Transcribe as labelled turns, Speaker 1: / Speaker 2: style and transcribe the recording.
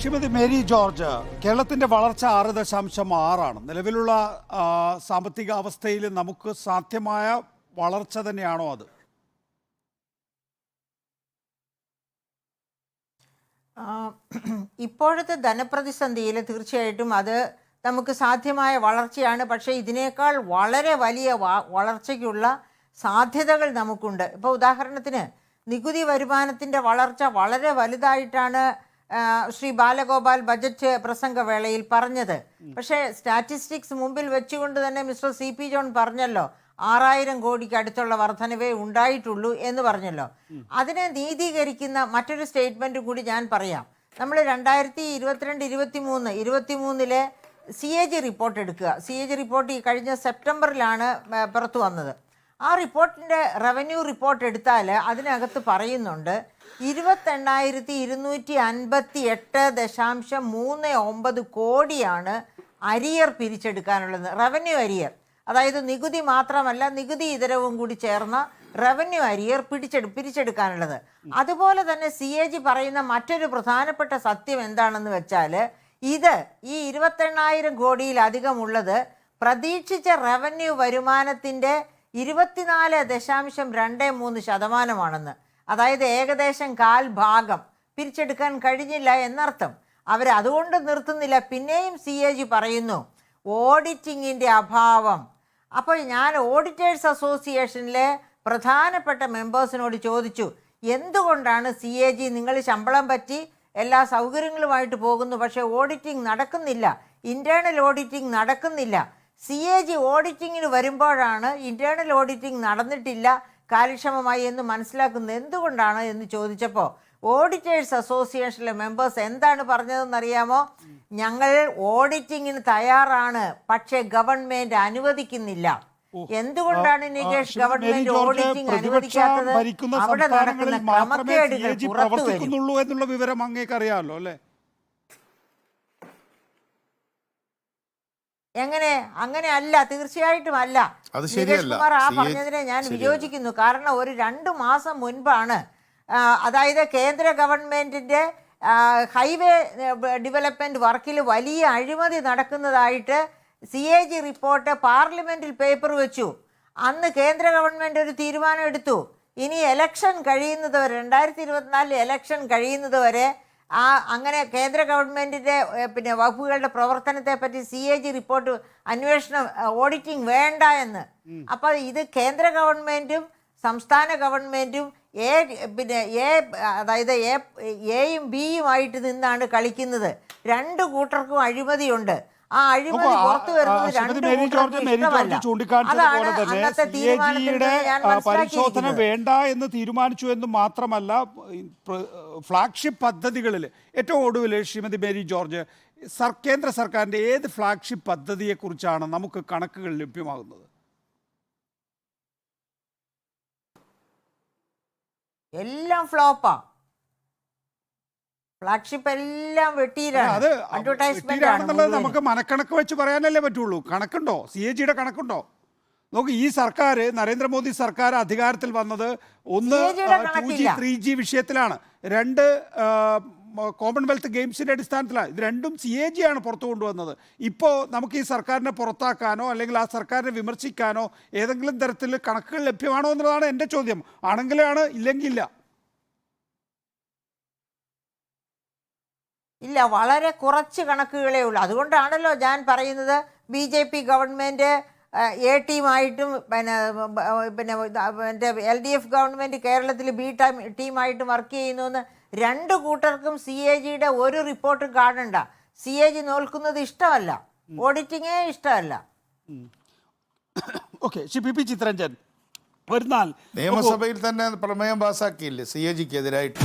Speaker 1: Shrimati Mary George കേരളത്തിന്റെ വളർച്ച ആറ് ദശാംശം ആറാണ്. നിലവിലുള്ള സാമ്പത്തിക അവസ്ഥയിൽ നമുക്ക് സാധ്യമായ വളർച്ച തന്നെയാണോ അത്?
Speaker 2: ഇപ്പോഴത്തെ ധനപ്രതിസന്ധിയിൽ തീർച്ചയായിട്ടും അത് നമുക്ക് സാധ്യമായ വളർച്ചയാണ്. പക്ഷേ ഇതിനേക്കാൾ വളരെ വലിയ വളർച്ചയ്ക്കുള്ള സാധ്യതകൾ നമുക്കുണ്ട്. ഇപ്പോൾ ഉദാഹരണത്തിന് നികുതി വരുമാനത്തിന്റെ വളർച്ച വളരെ വലുതായിട്ടാണ് ശ്രീ ബാലഗോപാൽ ബജറ്റ് പ്രസംഗവേളയിൽ പറഞ്ഞത്. പക്ഷേ സ്റ്റാറ്റിസ്റ്റിക്സ് മുമ്പിൽ വെച്ചുകൊണ്ട് തന്നെ മിസ്റ്റർ സി പി ജോൺ പറഞ്ഞല്ലോ ആറായിരം കോടിക്ക് അടുത്തുള്ള വർധനവേ ഉണ്ടായിട്ടുള്ളൂ എന്ന് പറഞ്ഞല്ലോ. അതിനെ നീതീകരിക്കുന്ന മറ്റൊരു സ്റ്റേറ്റ്മെന്റ് കൂടി ഞാൻ പറയാം. നമ്മൾ രണ്ടായിരത്തി ഇരുപത്തിരണ്ട് ഇരുപത്തി മൂന്ന് ഇരുപത്തി മൂന്നിലെ സി എ ജി റിപ്പോർട്ട് എടുക്കുക. സി എ ജി റിപ്പോർട്ട് ഈ കഴിഞ്ഞ സെപ്റ്റംബറിലാണ് പുറത്തു വന്നത്. ആ റിപ്പോർട്ടിന്റെ റവന്യൂ റിപ്പോർട്ട് എടുത്താൽ അതിനകത്ത് പറയുന്നുണ്ട് ഇരുപത്തെണ്ണായിരത്തി ഇരുന്നൂറ്റി അൻപത്തി എട്ട് ദശാംശം മൂന്ന് ഒമ്പത് കോടിയാണ് അരിയർ പിരിച്ചെടുക്കാനുള്ളത് റവന്യൂ അരിയർ. അതായത് നികുതി മാത്രമല്ല നികുതി ഇതരവും കൂടി ചേർന്ന റവന്യൂ അരിയർ പിടിച്ചെടു പിരിച്ചെടുക്കാനുള്ളത്. അതുപോലെ തന്നെ സി എ ജി പറയുന്ന മറ്റൊരു പ്രധാനപ്പെട്ട സത്യം എന്താണെന്ന് വെച്ചാൽ ഇത് ഈ ഇരുപത്തെണ്ണായിരം കോടിയിലധികമുള്ളത് പ്രതീക്ഷിച്ച റവന്യൂ വരുമാനത്തിന്റെ ഇരുപത്തിനാല് ദശാംശം രണ്ട് മൂന്ന് ശതമാനമാണെന്ന്. അതായത് ഏകദേശം കാൽ ഭാഗം പിരിച്ചെടുക്കാൻ കഴിഞ്ഞില്ല എന്നർത്ഥം. അവർ അതുകൊണ്ട് നിർത്തുന്നില്ല. പിന്നെയും സി എ ജി പറയുന്നു ഓഡിറ്റിങ്ങിന്റെ അഭാവം. അപ്പോൾ ഞാൻ ഓഡിറ്റേഴ്സ് അസോസിയേഷനിലെ പ്രധാനപ്പെട്ട മെമ്പേഴ്സിനോട് ചോദിച്ചു എന്തുകൊണ്ടാണ് സി എ ജി നിങ്ങൾ ശമ്പളം പറ്റി എല്ലാ സൗകര്യങ്ങളുമായിട്ട് പോകുന്നു? പക്ഷേ ഓഡിറ്റിംഗ് നടക്കുന്നില്ല. ഇന്റേർണൽ ഓഡിറ്റിംഗ് നടക്കുന്നില്ല. സി എ ജി ഓഡിറ്റിങ്ങിന് വരുമ്പോഴാണ് ഇന്റേർണൽ ഓഡിറ്റിംഗ് നടന്നിട്ടില്ല കാര്യക്ഷമമായി എന്ന് മനസ്സിലാക്കുന്നത് എന്തുകൊണ്ടാണ് എന്ന് ചോദിച്ചപ്പോൾ ഓഡിറ്റേഴ്സ് അസോസിയേഷനിലെ മെമ്പേഴ്സ് എന്താണ് പറഞ്ഞതെന്നറിയാമോ? ഞങ്ങൾ ഓഡിറ്റിങ്ങിന് തയ്യാറാണ് പക്ഷേ ഗവൺമെന്റ് അനുവദിക്കുന്നില്ല. എന്തുകൊണ്ടാണ് നികേഷ് ഗവൺമെന്റ് ഓഡിറ്റിംഗ് അനുവദിക്കാത്തത്? അവിടെ നടക്കുന്ന ക്രമക്കേടുകൾ പുറത്തു
Speaker 1: എന്നുള്ള വിവരം അങ്ങേക്കറിയാമല്ലോ അല്ലേ?
Speaker 2: എങ്ങനെ? അങ്ങനെ അല്ല തീർച്ചയായിട്ടും അല്ല. നികേഷ്. കുമാർ ആ പറഞ്ഞതിനെ ഞാൻ. വിയോജിക്കുന്നു. കാരണം ഒരു രണ്ട് മാസം മുൻപാണ് അതായത് കേന്ദ്ര ഗവൺമെന്റിന്റെ ഹൈവേ ഡെവലപ്മെന്റ് വർക്കിൽ വലിയ അഴിമതി നടക്കുന്നതായിട്ട് സി എ ജി റിപ്പോർട്ട് പാർലമെന്റിൽ പേപ്പർ വെച്ചു. അന്ന് കേന്ദ്ര ഗവൺമെന്റ് ഒരു തീരുമാനം എടുത്തു. ഇനി എലക്ഷൻ കഴിയുന്നത് വരെ രണ്ടായിരത്തി ഇരുപത്തിനാലിൽ എലക്ഷൻ കഴിയുന്നത് വരെ ആ അങ്ങനെ കേന്ദ്ര ഗവൺമെന്റിന്റെ പിന്നെ വകുപ്പുകളുടെ പ്രവർത്തനത്തെ പറ്റി സി എ ജി റിപ്പോർട്ട് അന്വേഷണം ഓഡിറ്റിംഗ് വേണ്ട എന്ന്. അപ്പോൾ ഇത് കേന്ദ്ര ഗവൺമെന്റും സംസ്ഥാന ഗവൺമെന്റും എ പിന്നെ എ അതായത് എ എയും ബിയുമായിട്ട് നിന്നാണ് കളിക്കുന്നത്. രണ്ട് കൂട്ടർക്കും അഴിമതിയുണ്ട്. ആ അഴിമതി പുറത്തു വരുന്നത്
Speaker 1: പരിശോധന വേണ്ട എന്ന് തീരുമാനിച്ചു എന്ന് മാത്രമല്ല ഫ്ലാഗ്ഷിപ്പ് പദ്ധതികളിൽ ഏറ്റവും ഒടുവിൽ ശ്രീമതി മേരി ജോർജ് സർ കേന്ദ്ര സർക്കാരിന്റെ ഏത് ഫ്ലാഗ്ഷിപ്പ് പദ്ധതിയെക്കുറിച്ചാണ് നമുക്ക് കണക്കുകൾ ലഭ്യമാകുന്നത്?
Speaker 2: എല്ലാം ഫ്ലോപ്പാ. ഫ്ലാഗ്ഷിപ്പ് എല്ലാം വെട്ടിയിലാണ്. അഡ്വർടൈസ്മെന്റ്
Speaker 1: നമുക്ക് മനക്കണക്ക് വെച്ച് പറയാനല്ലേ പറ്റുള്ളൂ. കണക്കുണ്ടോ? സി എ ജിയുടെ കണക്കുണ്ടോ? നോക്ക് ഈ സർക്കാർ നരേന്ദ്രമോദി സർക്കാർ അധികാരത്തിൽ വന്നത് ഒന്ന് ടു ജി. ത്രീ ജി വിഷയത്തിലാണ്. രണ്ട് കോമൺവെൽത്ത് ഗെയിംസിന്റെ അടിസ്ഥാനത്തിലാണ്. ഇത് രണ്ടും സി എ ജി ആണ് പുറത്തു കൊണ്ടുവന്നത്. ഇപ്പോൾ നമുക്ക് ഈ സർക്കാരിനെ പുറത്താക്കാനോ അല്ലെങ്കിൽ ആ സർക്കാരിനെ വിമർശിക്കാനോ ഏതെങ്കിലും തരത്തിൽ കണക്കുകൾ ലഭ്യമാണോ എന്നുള്ളതാണ് എന്റെ ചോദ്യം. ആണെങ്കിലാണ് ഇല്ലെങ്കിൽ ഇല്ല
Speaker 2: വളരെ കുറച്ച് കണക്കുകളേ ഉള്ളൂ. അതുകൊണ്ടാണല്ലോ ഞാൻ പറയുന്നത് B J P government A ടീമായിട്ടും പിന്നെ പിന്നെ എന്റെ എൽ ഡി എഫ് ഗവൺമെന്റ് കേരളത്തിൽ ബി ടൈം ടീമായിട്ടും വർക്ക് ചെയ്യുന്നു എന്ന് രണ്ട് കൂട്ടർക്കും സി എ ജിയുടെ ഒരു റിപ്പോർട്ടും കാണണ്ട. സി എ ജി നോൽക്കുന്നത് ഇഷ്ടമല്ല. ഓഡിറ്റിങ്ങേ ഇഷ്ടമല്ല.
Speaker 1: ഓക്കെ പി പി ചിത്രഞ്ജൻ ഒരു നാൾ
Speaker 3: നിയമസഭയിൽ തന്നെ പ്രമേയം പാസ്സാക്കിയില്ലേ സി എ ജിക്ക് എതിരായിട്ട്